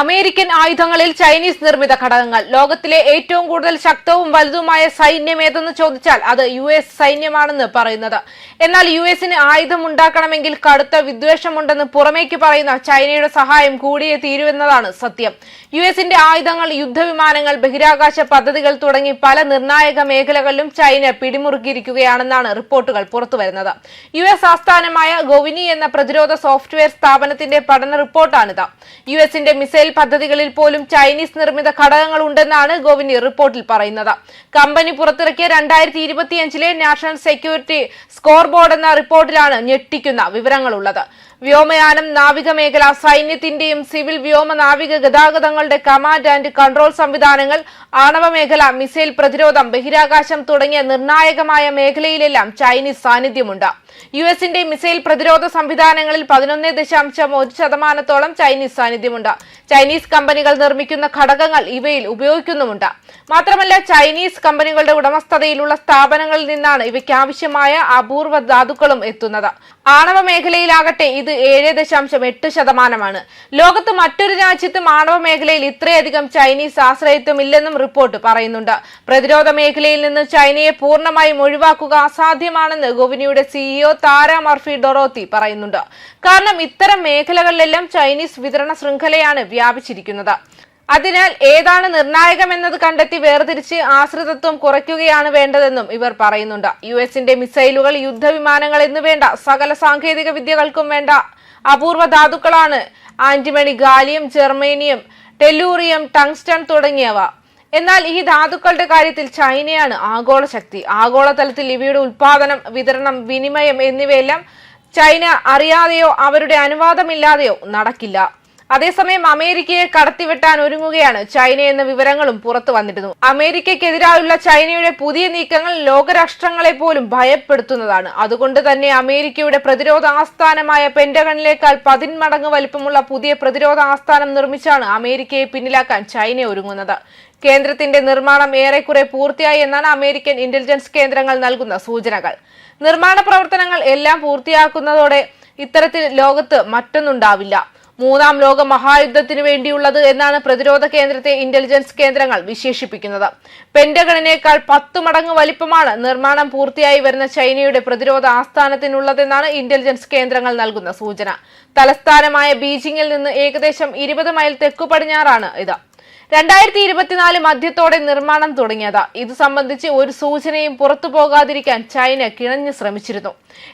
American ആയുധങ്ങളിൽ Chinese നിർമ്മിത ഘടകങ്ങൾ. ലോകത്തിലെ ഏറ്റവും കൂടുതൽ ശക്തവും വലുതുമായ സൈന്യം ഏതെന്ന് ചോദിച്ചാൽ അത് യു എസ് സൈന്യമാണെന്ന് പറയുന്നത്. എന്നാൽ യു എസിന് ആയുധം ഉണ്ടാക്കണമെങ്കിൽ കടുത്ത വിദ്വേഷമുണ്ടെന്ന് പുറമേക്ക് പറയുന്ന ചൈനയുടെ സഹായം കൂടിയേ തീരുവെന്നതാണ് സത്യം. യു എസിന്റെ ആയുധങ്ങൾ യുദ്ധവിമാനങ്ങൾ ബഹിരാകാശ പദ്ധതികൾ തുടങ്ങി പല നിർണായക മേഖലകളിലും ചൈന പിടിമുറുക്കിയിരിക്കുകയാണെന്നാണ് റിപ്പോർട്ടുകൾ പുറത്തുവരുന്നത്. യു എസ് ആസ്ഥാനമായ ഗോവിനി എന്ന പ്രതിരോധ സോഫ്റ്റ്വെയർ സ്ഥാപനത്തിന്റെ പഠന റിപ്പോർട്ടാണിത്. യു എസിന്റെ മിസൈൽ പദ്ധതികളിൽ പോലും ചൈനീസ് നിർമ്മിത ഘടകങ്ങൾ ഉണ്ടെന്നാണ് ഗോവിനി റിപ്പോർട്ടിൽ പറയുന്നത്. കമ്പനി പുറത്തിറക്കിയ രണ്ടായിരത്തി ഇരുപത്തിയഞ്ചിലെ നാഷണൽ സെക്യൂരിറ്റി സ്കോർ ബോർഡ് എന്ന റിപ്പോർട്ടിലാണ് ഞെട്ടിക്കുന്ന വിവരങ്ങളുള്ളത്. വ്യോമയാനം നാവിക മേഖല സൈന്യത്തിന്റെയും സിവിൽ വ്യോമ നാവിക ഗതാഗതങ്ങളുടെ കമാൻഡ് ആൻഡ് കൺട്രോൾ സംവിധാനങ്ങൾ ആണവ മേഖല മിസൈൽ പ്രതിരോധം ബഹിരാകാശം തുടങ്ങിയ നിർണായകമായ മേഖലയിലെല്ലാം ചൈനീസ് സാന്നിധ്യമുണ്ട്. യു എസിന്റെ മിസൈൽ പ്രതിരോധ സംവിധാനങ്ങളിൽ പതിനൊന്ന് ദശാംശം ഒരു ശതമാനത്തോളം ചൈനീസ് സാന്നിധ്യമുണ്ട്. ചൈനീസ് കമ്പനികൾ നിർമ്മിക്കുന്ന ഘടകങ്ങൾ ഇവയിൽ ഉപയോഗിക്കുന്നുമുണ്ട്. മാത്രമല്ല ചൈനീസ് കമ്പനികളുടെ ഉടമസ്ഥതയിലുള്ള സ്ഥാപനങ്ങളിൽ നിന്നാണ് ഇവയ്ക്ക് ആവശ്യമായ അപൂർവ ധാതുക്കളും എത്തുന്നത്. ആണവ മേഖലയിലാകട്ടെ ഇത് ഏഴ് ദശാംശം എട്ട് ശതമാനമാണ്. ലോകത്ത് മറ്റൊരു രാജ്യത്തും ആണവ മേഖലയിൽ ഇത്രയധികം ചൈനീസ് ആശ്രയത്വം ഇല്ലെന്നും റിപ്പോർട്ട് പറയുന്നുണ്ട്. പ്രതിരോധ മേഖലയിൽ നിന്ന് ചൈനയെ പൂർണമായും ഒഴിവാക്കുക അസാധ്യമാണെന്ന് ഗോവിനിയുടെ സിഇഒ താര മർഫി ഡൊറോത്തി പറയുന്നുണ്ട്. കാരണം ഇത്തരം മേഖലകളിലെല്ലാം ചൈനീസ് വിതരണ ശൃംഖലയാണ് വ്യാപിച്ചിരിക്കുന്നത്. അതിനാൽ ഏതാണ് നിർണായകമെന്നത് കണ്ടെത്തി വേർതിരിച്ച് ആശ്രിതത്വം കുറയ്ക്കുകയാണ് വേണ്ടതെന്നും ഇവർ പറയുന്നുണ്ട്. യു എസിന്റെ മിസൈലുകൾ യുദ്ധവിമാനങ്ങൾ എന്നുവേണ്ട സകല സാങ്കേതിക വിദ്യകൾക്കും വേണ്ട അപൂർവ ധാതുക്കളാണ് antimony gallium germanium tellurium tungsten തുടങ്ങിയവ. എന്നാൽ ഈ ധാതുക്കളുടെ കാര്യത്തിൽ ചൈനയാണ് ആഗോള ശക്തി. ആഗോളതലത്തിൽ ഇവയുടെ ഉൽപാദനം വിതരണം വിനിമയം എന്നിവയെല്ലാം ചൈന അറിയാതെയോ അവരുടെ അനുവാദമില്ലാതെയോ നടക്കില്ല. അതേസമയം അമേരിക്കയെ കടത്തിവെട്ടാൻ ഒരുങ്ങുകയാണ് ചൈന എന്ന വിവരങ്ങളും പുറത്തു വന്നിരുന്നു. അമേരിക്കയ്ക്കെതിരായുള്ള ചൈനയുടെ പുതിയ നീക്കങ്ങൾ ലോകരാഷ്ട്രങ്ങളെ പോലും ഭയപ്പെടുത്തുന്നതാണ്. അതുകൊണ്ട് തന്നെ അമേരിക്കയുടെ പ്രതിരോധ ആസ്ഥാനമായ പെന്റഗണിലേക്കാൾ പതിന്മടങ്ങ് വലിപ്പമുള്ള പുതിയ പ്രതിരോധ ആസ്ഥാനം നിർമ്മിച്ചാണ് അമേരിക്കയെ പിന്നിലാക്കാൻ ചൈന ഒരുങ്ങുന്നത്. കേന്ദ്രത്തിന്റെ നിർമ്മാണം ഏറെക്കുറെ പൂർത്തിയായി എന്നാണ് അമേരിക്കൻ ഇന്റലിജൻസ് കേന്ദ്രങ്ങൾ നൽകുന്ന സൂചനകൾ. നിർമ്മാണ പ്രവർത്തനങ്ങൾ എല്ലാം പൂർത്തിയാക്കുന്നതോടെ ഇത്തരത്തിൽ ലോകത്ത് മറ്റൊന്നുണ്ടാവില്ല. മൂന്നാം ലോക മഹായുദ്ധത്തിനു വേണ്ടിയുള്ളത് എന്നാണ് പ്രതിരോധ കേന്ദ്രത്തെ ഇന്റലിജൻസ് കേന്ദ്രങ്ങൾ വിശേഷിപ്പിക്കുന്നത്. പെന്റഗണിനേക്കാൾ പത്തു മടങ്ങ് വലിപ്പമാണ് നിർമ്മാണം പൂർത്തിയായി വരുന്ന ചൈനയുടെ പ്രതിരോധ ആസ്ഥാനത്തിനുള്ളതെന്നാണ് ഇന്റലിജൻസ് കേന്ദ്രങ്ങൾ നൽകുന്ന സൂചന. തലസ്ഥാനമായ ബീജിംഗിൽ നിന്ന് ഏകദേശം ഇരുപത് മൈൽ തെക്കു പടിഞ്ഞാറാണ് ഇത്. രണ്ടായിരത്തി ഇരുപത്തിനാല് മധ്യത്തോടെ നിർമ്മാണം തുടങ്ങിയത്. ഇത് സംബന്ധിച്ച് ഒരു സൂചനയും പുറത്തു പോകാതിരിക്കാൻ ചൈന കിണഞ്ഞു ശ്രമിച്ചിരുന്നു.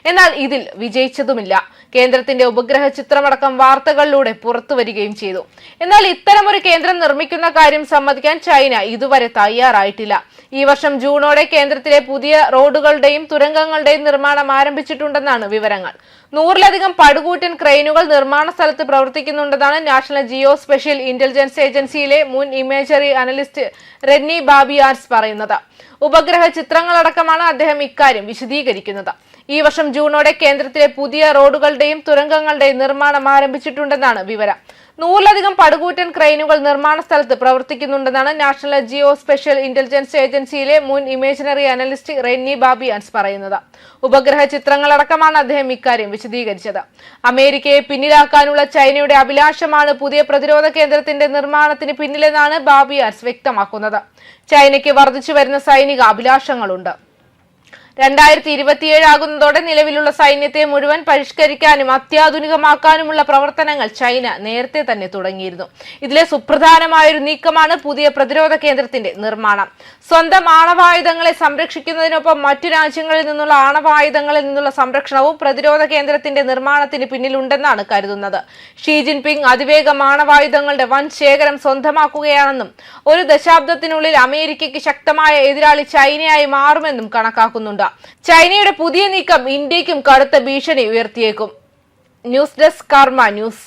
എന്നാൽ ഇതിൽ വിജയിച്ചതുമില്ല. കേന്ദ്രത്തിന്റെ ഉപഗ്രഹ ചിത്രമടക്കം വാർത്തകളിലൂടെ പുറത്തു വരികയും ചെയ്തു. എന്നാൽ ഇത്തരമൊരു കേന്ദ്രം നിർമ്മിക്കുന്ന കാര്യം സമ്മതിക്കാൻ ചൈന ഇതുവരെ തയ്യാറായിട്ടില്ല. ഈ വർഷം ജൂണോടെ കേന്ദ്രത്തിലെ പുതിയ റോഡുകളുടെയും തുരങ്കങ്ങളുടെയും നിർമ്മാണം ആരംഭിച്ചിട്ടുണ്ടെന്നാണ് വിവരങ്ങൾ. നൂറിലധികം പടുകൂറ്റൻ ക്രെയിനുകൾ നിർമ്മാണ സ്ഥലത്ത് പ്രവർത്തിക്കുന്നുണ്ടെന്നാണ് നാഷണൽ ജിയോ സ്പെഷ്യൽ ഇന്റലിജൻസ് ഏജൻസിയിലെ മുൻ ഇമേജറി അനലിസ്റ്റ് റെന്നി ബാബിയാർസ് പറയുന്നത്. ഉപഗ്രഹ ചിത്രങ്ങളടക്കമാണ് അദ്ദേഹം ഇക്കാര്യം വിശദീകരിക്കുന്നത്. ഈ വർഷം ജൂണോടെ കേന്ദ്രത്തിലെ പുതിയ റോഡുകളുടെയും തുരങ്കങ്ങളുടെയും നിർമ്മാണം ആരംഭിച്ചിട്ടുണ്ടെന്നാണ് വിവരം. നൂറിലധികം പടുകൂറ്റൻ ക്രെയിനുകൾ നിർമ്മാണ സ്ഥലത്ത് പ്രവർത്തിക്കുന്നുണ്ടെന്നാണ് നാഷണൽ ജിയോ സ്പെഷ്യൽ ഇന്റലിജൻസ് ഏജൻസിയിലെ മുൻ ഇമേജിനറി അനലിസ്റ്റ് റെന്നി ബാബിയാൻസ് പറയുന്നത്. ഉപഗ്രഹ ചിത്രങ്ങളടക്കമാണ് അദ്ദേഹം ഇക്കാര്യം വിശദീകരിച്ചത്. അമേരിക്കയെ പിന്നിലാക്കാനുള്ള ചൈനയുടെ അഭിലാഷമാണ് പുതിയ പ്രതിരോധ കേന്ദ്രത്തിന്റെ നിർമ്മാണത്തിന് പിന്നിലെന്നാണ് ബാബിയാൻസ് വ്യക്തമാക്കുന്നത്. ചൈനയ്ക്ക് വർദ്ധിച്ചു വരുന്ന സൈനിക അഭിലാഷങ്ങളുണ്ട്. രണ്ടായിരത്തി ഇരുപത്തിയേഴ് ആകുന്നതോടെ നിലവിലുള്ള സൈന്യത്തെ മുഴുവൻ പരിഷ്കരിക്കാനും അത്യാധുനികമാക്കാനുമുള്ള പ്രവർത്തനങ്ങൾ ചൈന നേരത്തെ തന്നെ തുടങ്ങിയിരുന്നു. ഇതിലെ സുപ്രധാനമായൊരു നീക്കമാണ് പുതിയ പ്രതിരോധ കേന്ദ്രത്തിന്റെ നിർമ്മാണം. സ്വന്തം ആണവായുധങ്ങളെ സംരക്ഷിക്കുന്നതിനൊപ്പം മറ്റു രാജ്യങ്ങളിൽ നിന്നുള്ള ആണവായുധങ്ങളിൽ നിന്നുള്ള സംരക്ഷണവും പ്രതിരോധ കേന്ദ്രത്തിന്റെ നിർമ്മാണത്തിന് പിന്നിലുണ്ടെന്നാണ് കരുതുന്നത്. ഷീ ജിൻപിങ് അതിവേഗം ആണവായുധങ്ങളുടെ വൻ ശേഖരം സ്വന്തമാക്കുകയാണെന്നും ഒരു ദശാബ്ദത്തിനുള്ളിൽ അമേരിക്കയ്ക്ക് ശക്തമായ എതിരാളി ചൈനയായി മാറുമെന്നും കണക്കാക്കുന്നുണ്ട്. ചൈനയുടെ പുതിയ നീക്കം ഇന്ത്യക്കും കടുത്ത ഭീഷണി ഉയർത്തിയേക്കും. News desk Karma News.